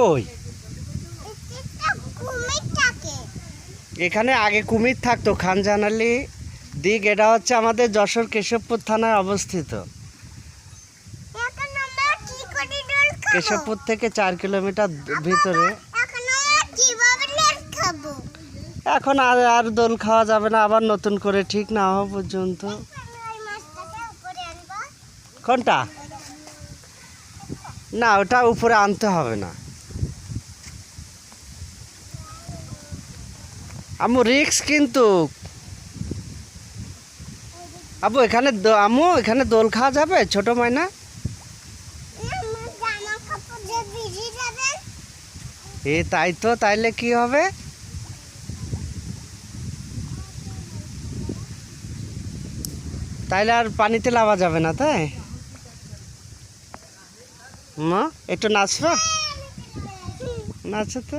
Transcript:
কই? এখানে আগে কুমির থাকতো খানজানালি দিক এটা হচ্ছে আমাদের যশোর কেশবপুর থানায় অবস্থিত। কেশবপুর থেকে চার কিলোমিটার ভিতরে। এখন আর আর দোল খাওয়া যাবে না, আবার নতুন করে ঠিক না হওয়া পর্যন্ত। কোনটা? না, ওটা উপরে আনতে হবে না। আমু রিক্স কিন্তু। আবু এখানে আম্মু এখানে দোল খাওয়া যাবে, ছোট মাইনা? এ, তাই তো, তাইলে কি হবে? তাইলে আর পানিতে লাভা যাবে না, তাই? মা, একটু নাচবা? নাচো তো।